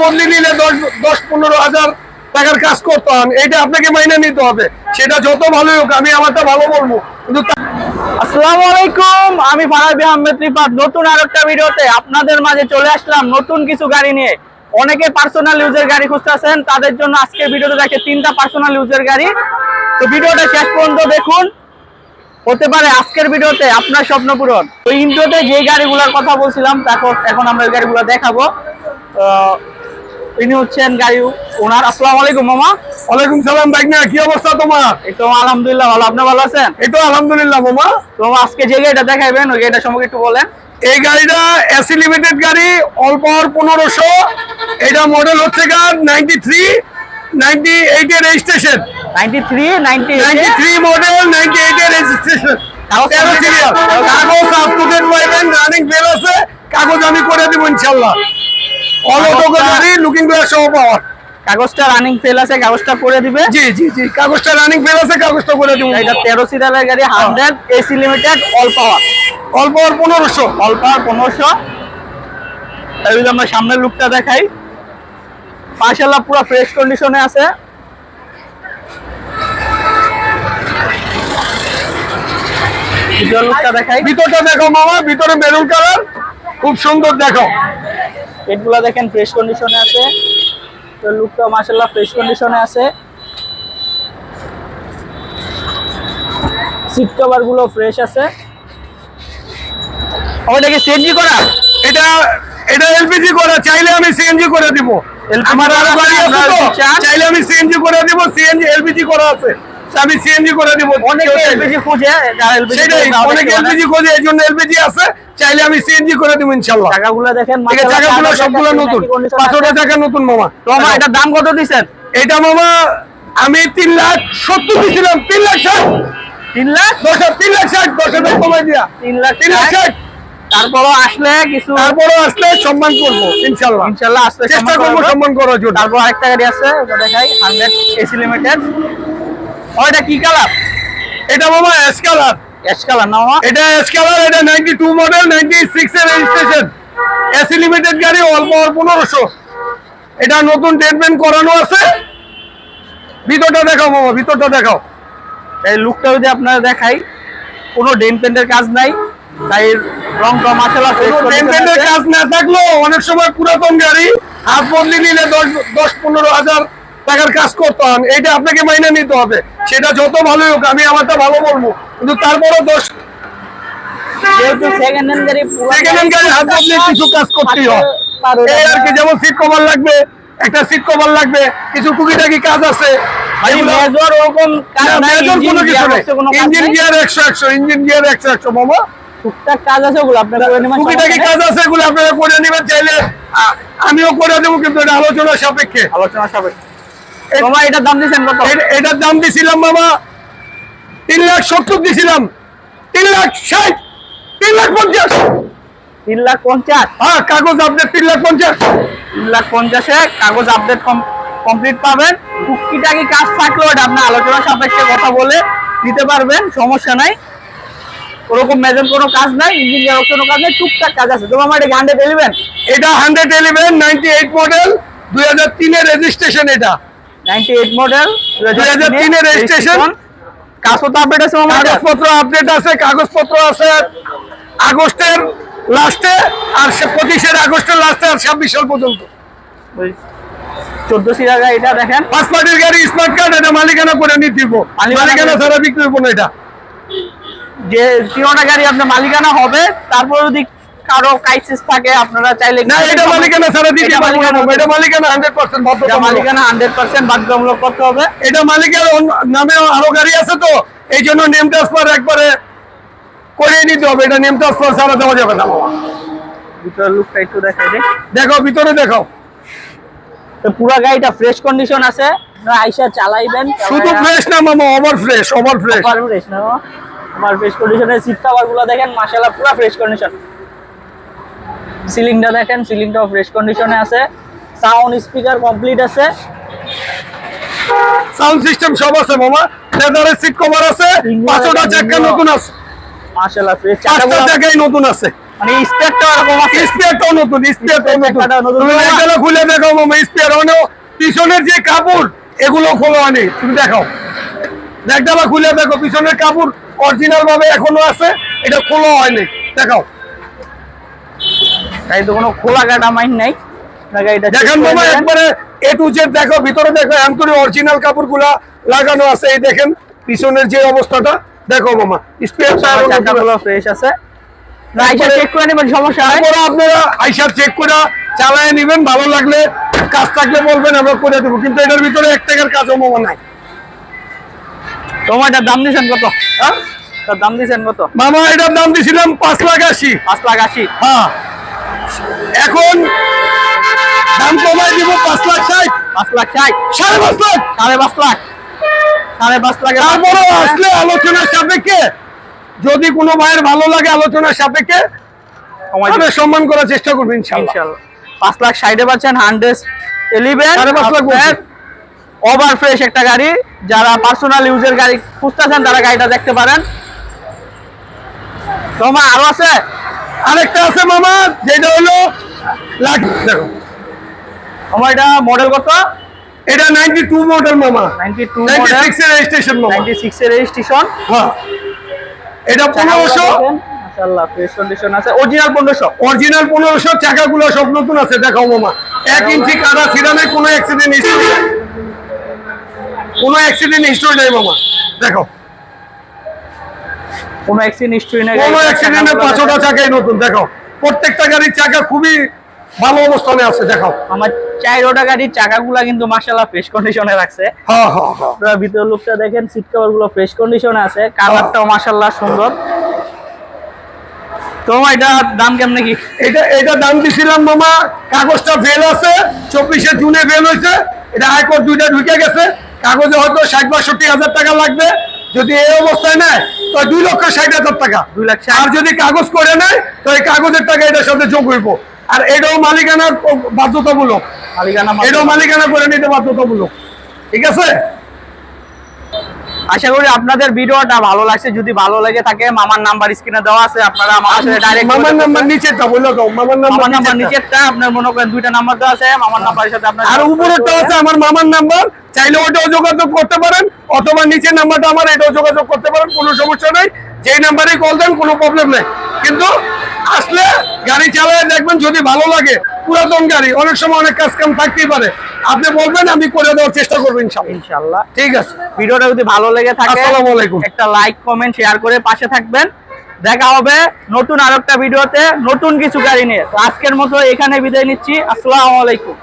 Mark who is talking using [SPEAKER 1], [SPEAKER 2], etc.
[SPEAKER 1] বদলি নিলে দশ দশ পনেরো হাজার টাকার কাজ করতাম। এটা আপনাকে মাইনে নিতে হবে। সেটা যত ভালো হোক, আমি আমারটা ভালো বলব।
[SPEAKER 2] আমি নতুন আপনাদের মাঝে চলে আসলাম নতুন কিছু গাড়ি নিয়ে। অনেকে পার্সোনাল ইউজের গাড়ি খুঁজতেছেন, তাদের জন্য আজকের ভিডিওতে দেখে তিনটা পার্সোনাল ইউজের গাড়ি। তো ভিডিওটা শেষ পর্যন্ত দেখুন। হতে পারে আজকের ভিডিওতে আপনার স্বপ্ন পূরণ। ওই ইন্ট্রোতে যে গাড়িগুলোর কথা বলছিলাম, তারপর এখন আমরা ওই গাড়িগুলো দেখাবো। ইনি হচ্ছেন গাড়ি ওনার। আসসালামু আলাইকুম মামা।
[SPEAKER 1] ওয়ালাইকুম সালাম কি অবস্থা তোমার?
[SPEAKER 2] এই তো আলহামদুলিল্লাহ ভালো। আপনি ভালো আছেন?
[SPEAKER 1] এই তো আলহামদুলিল্লাহ মামা।
[SPEAKER 2] তো আজকে যে গাড়িটা দেখাবেন ওই গাড়িটা সম্পর্কে একটু বলেন।
[SPEAKER 1] এই গাড়িটা এসি লিমিটেড গাড়ি অল পাওয়ার পনেরোশো। এটা মডেল হচ্ছে গান নাইনটি থ্রি নাইনটি এইট এর registration
[SPEAKER 2] ninety three ninety
[SPEAKER 1] ninety three model ninety eight এর রেজিস্ট্রেশন?
[SPEAKER 2] কাগজ
[SPEAKER 1] আপ টু ডেট পাইবেন রানিং বেল আছে। কাগজ আমি করে দিব ইনশাল্লাহ। অল অটো গাড়ি লুকিং গ্লাস সহ পাওয়ার।
[SPEAKER 2] কাগজটা রানিং ফেল আছে কাগজটা করে দিবে।
[SPEAKER 1] জি জি জি কাগজটা রানিং আছে কাগজটা করে দিব।
[SPEAKER 2] এটা তেরো সিরিয়ালের গাড়ি hundred AC limited all power
[SPEAKER 1] all power পনেরোশো।
[SPEAKER 2] অল পাওয়ার পনেরোশো। তাই আমরা সামনের লুকটা দেখাই মার্শাল্লাহ পুরো ফ্রেশ কন্ডিশনে আছে। ভিতর লুকটা দেখাই।
[SPEAKER 1] ভিতরটা দেখো মামা ভিতরে মেরুন কালার খুব সুন্দর দেখো।
[SPEAKER 2] পেটগুলো দেখেন ফ্রেশ কন্ডিশনে আছে। তো লুকটা মার্শাল্লাহ ফ্রেশ কন্ডিশনে আছে। সিট কভারগুলো ফ্রেশ আছে। ওইটাকে সিএনজি করা?
[SPEAKER 1] এটা এটা এলপিজি করা চাইলে আমি সিএনজি করে দিব। আমার গাড়ি আছে তো চাইলে আমি সিএনজি করে দিব সিএনজি এলপিজি করা আছে। আমি সিএনজি করে দিব
[SPEAKER 2] অনেকে এলপিজি খুঁজে
[SPEAKER 1] সেটাই অনেক এলপিজি খোঁজে এই জন্য এলপিজি আছে চাইলে আমি সিএনজি করে দিব
[SPEAKER 2] টাকাগুলো দেখেন
[SPEAKER 1] সবগুলো নতুন। পাঁচশোটা নতুন মামা।
[SPEAKER 2] এটার দাম কত দিচ্ছেন?
[SPEAKER 1] এটা মামা আমি তিন লাখ সত্তর দিয়েছিলাম তিন লাখ ষাট।
[SPEAKER 2] তিন লাখ?
[SPEAKER 1] দশ তিন লাখ ষাট দশ হাজার কমাই দিয়া।
[SPEAKER 2] তিন লাখ
[SPEAKER 1] তিন লাখ ষাট?
[SPEAKER 2] তারপরও আসলে কিছু
[SPEAKER 1] তারপরও আসলে সম্মান করব ইনশাল্লাহ
[SPEAKER 2] ইনশাল্লাহ আসলে
[SPEAKER 1] চেষ্টা করব। সম্মান করার জন্য।
[SPEAKER 2] তারপর আরেকটা গাড়ি আছে ওটা দেখাই হান্ড্রেড এসি লিমিটেড ওইটা কি কালার
[SPEAKER 1] এটা মামা এস কালার
[SPEAKER 2] এস কালার না মামা
[SPEAKER 1] এটা এস কালার এটা ninety two model ninety six এর রেজিস্ট্রেশন এসি লিমিটেড গাড়ি অল্প আর পনেরোশো। এটা নতুন ট্রিটমেন্ট করানো আছে। ভিতরটা দেখাও মামা ভিতরটা দেখাও।
[SPEAKER 2] এই লুকটা যদি আপনারা দেখাই কোনো ডেন পেন্টের কাজ নাই। তাই রং টং মাসালা
[SPEAKER 1] ট্রিটমেন্টের কাজ না থাকলেও অনেক সময় পুরাতন গাড়ি হাত বদলি নিলে দশ দশ পনেরো হাজার টাকার কাজ করতাম এটা আপনাকে মাইনে নিতে হবে। সেটা যত ভালো হোক আমি আমারটা ভালো বলব। কিন্তু তারপরও
[SPEAKER 2] সেকেন্ড হ্যান্ড গাড়ি
[SPEAKER 1] হাত বদলে কিছু কাজ করতেই হয়। এই আর কি যেমন সিট কভার লাগবে একটা সিট কভার লাগবে কিছু টুকিটাকি কাজ আছে। এগুলো-
[SPEAKER 2] মেজর ওরকম কাজ
[SPEAKER 1] না,
[SPEAKER 2] নাই
[SPEAKER 1] major কোনো কিছু নেই। ইঞ্জিন গিয়ার একশো একশো ইঞ্জিন গিয়ার একশো একশো মামা।
[SPEAKER 2] টুকটাক কাজ আছে ওগুলো আপনারা করে নেবেন
[SPEAKER 1] টুকিটাকি কাজ আছে আপনারা করে নেবেন চাইলে আমিও করে দেবো কিন্তু এটা আলোচনা সাপেক্ষে।
[SPEAKER 2] আলোচনা সবে তোমার এটার দাম দিচ্ছেন কত?
[SPEAKER 1] এটার দাম দিছিলাম মামা তিন লাখ সত্তর দিছিলাম। তিন লাখ ষাট তিন লাখ পঞ্চাশ।
[SPEAKER 2] তিন লাখ পঞ্চাশ?
[SPEAKER 1] হ্যাঁ কাগজ আপডেট তিন লাখ পঞ্চাশ।
[SPEAKER 2] তিন লাখ পঞ্চাশে কাগজ আপডেট কমপ্লিট পাবেন। টুকিটাকি কাজ থাকলেও এটা আপনার আলোচনা সাপেক্ষে কথা বলে দিতে পারবেন সমস্যা নাই। ওরকম মেজর কোনো কাজ নাই ইঞ্জিন গিয়ার কোনো কাজ নেই টুকটাক কাজ আছে। তোমার আমার এটা গান্ডে দিবেন
[SPEAKER 1] এটা hundred eleven ninety eight model দুই হাজার তিনের রেজিস্ট্রেশন এটা।
[SPEAKER 2] Ninety eight model.
[SPEAKER 1] 2003 এর registration।
[SPEAKER 2] কাজ তো আপডেট আছে
[SPEAKER 1] কাগজপত্র আপডেট আছে কাগজপত্র আছে আগস্টের লাস্টে আর পঁচিশের আগস্টের লাস্টে আর ছাব্বিশ সাল পর্যন্ত।
[SPEAKER 2] ওই চোদ্দ সিরা এটা দেখেন।
[SPEAKER 1] পার্টির গাড়ি স্মার্ট কার্ড এটা মালিকানা করে নিতে
[SPEAKER 2] মালিকানা
[SPEAKER 1] ছাড়া বিক্রি করব না এটা।
[SPEAKER 2] যে তিনটা গাড়ি আপনার মালিকানা হবে তারপর যদি কারও ক্রাইসিস থাকে আপনারা চাইলে
[SPEAKER 1] না এটা মালিকানা ছাড়া দিতে পারব না এটা মালিকানা হান্ড্রেড পার্সেন্ট
[SPEAKER 2] এটা মালিকানা হান্ড্রেড পার্সেন্ট বাধ্যতামূলক করতে হবে।
[SPEAKER 1] এটা মালিকের নামে আরও গাড়ি আছে তো এই জন্য নেম ট্রান্সফার একবারে করে নিতে হবে। এটা নেম ট্রান্সফার ছাড়া দেওয়া যাবে না বাবা।
[SPEAKER 2] ভিতরের লুকটা একটু দেখাই
[SPEAKER 1] দেখো ভিতরে দেখো
[SPEAKER 2] তো পুরো গাড়িটা ফ্রেশ কন্ডিশন আছে। আপনারা আইসা চালাইবেন
[SPEAKER 1] শুধু ফ্রেশ না মামা over fresh over fresh
[SPEAKER 2] fresh না আমার ফ্রেশ কন্ডিশনের সিট কভারগুলো দেখেন মাশাআল্লাহ পুরো ফ্রেশ কন্ডিশন সিলিংটা দেখেন সিলিংটাও ফ্রেশ কন্ডিশনে আছে। সাউন্ড স্পিকার কমপ্লিট আছে।
[SPEAKER 1] সাউন্ড সিস্টেম সব আছে মামা। লেদারের সিট কভার আছে পাঁচটা চাকা নতুন আছে।
[SPEAKER 2] মাশাআল্লাহ ফ্রেশ চাকাগুলো
[SPEAKER 1] চাকাই নতুন আছে।
[SPEAKER 2] মানে স্পেয়ারটা এরকম আছে।
[SPEAKER 1] স্পেয়ারটাও নতুন স্পেয়ারটাও নতুন। তুমি ব্যাগটা খুলে দেখো মামা স্পেয়ার মানে পিছনের যে কাপড় এগুলো খোলা হয়নি তুমি দেখাও। ব্যাগটা খুলে দেখো। পিছনের কাপড় অরিজিনাল ভাবে এখনও আছে এটা খোলা হয়নি। দেখাও।
[SPEAKER 2] তাই তো কোনো খোলা কাটা মাইন নাই। গাড়িটা
[SPEAKER 1] দেখেন মামা একবারে এ টু জেড দেখো ভিতরে দেখো এম অরিজিনাল কাপড়গুলা লাগানো আছে এই দেখেন পিছনের যে অবস্থাটা দেখো মামা স্পেয়ারটা
[SPEAKER 2] আমার ফ্রেশ আছে। আইসা চেক করে নেবেন সমস্যা হয়।
[SPEAKER 1] আপনারা আইসা চেক করে চালায় নেবেন ভালো লাগলে কাজ থাকলে বলবেন আমরা করে দেবো। কিন্তু এটার ভিতরে এক টাকার কাজও মামা নাই।
[SPEAKER 2] তোমার দাম দিয়েছেন কত?
[SPEAKER 1] হ্যাঁ?
[SPEAKER 2] তার দাম দিয়েছেন কত?
[SPEAKER 1] মামা এটার দাম দিছিলাম পাঁচ লাখ আশি।
[SPEAKER 2] পাঁচ লাখ আশি।
[SPEAKER 1] হ্যাঁ। এখন দাম কমাই দিব পাঁচ লাখ ষাট।
[SPEAKER 2] পাঁচ লাখ ষাট।
[SPEAKER 1] সাড়ে পাঁচ লাখ।
[SPEAKER 2] সাড়ে পাঁচ লাখ। সাড়ে পাঁচ লাখে।
[SPEAKER 1] তারপরে আসলে আলোচনার সাপেক্ষে যদি কোনো ভাইয়ের ভালো লাগে আলোচনার সাপেক্ষে আমরা সম্মান করার চেষ্টা করব ইনশাল্লাহ।
[SPEAKER 2] ইনশাল্লাহ। পাঁচ লাখ ষাটে পাচ্ছেন হান্ড্রেড এলিভেন
[SPEAKER 1] সাড়ে পাঁচ লাখ
[SPEAKER 2] ওভার ফ্রেশ একটা গাড়ি। যারা পার্সোনাল ইউজের গাড়ি খুঁজতেছেন তারা গাড়িটা দেখতে পারেন। তোমার আরও আছে।
[SPEAKER 1] আরেকটা আছে মামা যেটা হলো লাখ দেখো।
[SPEAKER 2] আমার এটা মডেল কত?
[SPEAKER 1] এটা নাইনটি টু মডেল মামা।
[SPEAKER 2] মডেল
[SPEAKER 1] সিক্স এর রেজিস্ট্রেশন মামা।
[SPEAKER 2] এর রেজিস্ট্রেশন
[SPEAKER 1] হ্যাঁ। এটা পনেরোশো।
[SPEAKER 2] মাশাআল্লাহ ফ্রেশ কন্ডিশন আছে। অরিজিনাল
[SPEAKER 1] অরিজিনাল পনেরোশো চাকাগুলো সব নতুন আছে দেখাও মামা। এক ইঞ্চি কাদা কোনো অ্যাক্সিডেন্ট হিস্ট্রি নাই। কোনো অ্যাক্সিডেন্ট হিস্ট্রি নাই মামা। দেখো
[SPEAKER 2] কোনো অ্যাক্সিডেন্ট হিস্ট্রি নেই
[SPEAKER 1] কোনো পাঁচটা চাকাই নতুন দেখো। প্রত্যেকটা গাড়ির চাকা খুবই ভালো অবস্থানে আছে দেখাও।
[SPEAKER 2] আমার চাইরোটা গাড়ির চাকাগুলা কিন্তু মাশাআল্লাহ ফ্রেশ কন্ডিশনে রাখছে।
[SPEAKER 1] হ্যাঁ হ্যাঁ হ্যাঁ
[SPEAKER 2] আপনারা ভিতর লুকটা দেখেন সিট ফ্রেশ কন্ডিশনে আছে। কালারটাও মাশাআল্লাহ সুন্দর। এটা দাম কেমনে কি?
[SPEAKER 1] এটা এটা দাম দিছিলাম মামা কাগজটা ফেল আছে চব্বিশে জুনে ফেল হয়েছে। এটা হাইকোর্ট দুইটা ঢুকে গেছে। কাগজে হয়তো ষাট বাষট্টি হাজার টাকা লাগবে। যদি এই অবস্থায় নেয় তো দুই লক্ষ ষাট হাজার টাকা।
[SPEAKER 2] দুই লাখ।
[SPEAKER 1] আর যদি কাগজ করে নেয় তো এই কাগজের টাকা এটার সাথে যোগ হইব। আর এটাও মালিকানা বাধ্যতামূলক।
[SPEAKER 2] মালিকানা।
[SPEAKER 1] এটাও মালিকানা করে নিতে বাধ্যতামূলক। ঠিক আছে?
[SPEAKER 2] আশা করি আপনাদের ভিডিওটা ভালো লাগছে। যদি ভালো লাগে থাকে মামার নাম্বার স্ক্রিনে দেওয়া আছে আপনারা আমার সাথে ডাইরেক্ট
[SPEAKER 1] মামার নাম্বার নিচেরটা বলল তো মামার
[SPEAKER 2] মামার নাম্বার
[SPEAKER 1] নাম্বার নিচেরটা।
[SPEAKER 2] নিচেরটা আপনার মনে করেন দুইটা নাম্বার দেওয়া আছে মামার নাম্বারের সাথে আপনার
[SPEAKER 1] আর উপরেরটা আছে আমার মামার নাম্বার চাইলে ওটাও যোগাযোগ করতে পারেন অথবা নিচের নাম্বারটা আমার এটাও যোগাযোগ করতে পারেন কোনো সমস্যা নেই। যেই নাম্বারে কল দেন কোনো প্রবলেম নেই। কিন্তু আসলে গাড়ি চালায় দেখবেন যদি ভালো লাগে পুরাতন গাড়ি অনেক সময় অনেক কাজ কাম থাকতেই পারে। আপনি বলবেন আমি করে দেওয়ার চেষ্টা করব ইনশাল্লাহ। ঠিক আছে।
[SPEAKER 2] ভিডিওটা যদি ভালো লেগে থাকে
[SPEAKER 1] আসসালামু আলাইকুম।
[SPEAKER 2] একটা লাইক কমেন্ট শেয়ার করে পাশে থাকবেন। দেখা হবে নতুন আরেকটা ভিডিওতে নতুন কিছু গাড়ি নিয়ে। তো আজকের মতো এখানে বিদায় নিচ্ছি। আসসালামু আলাইকুম।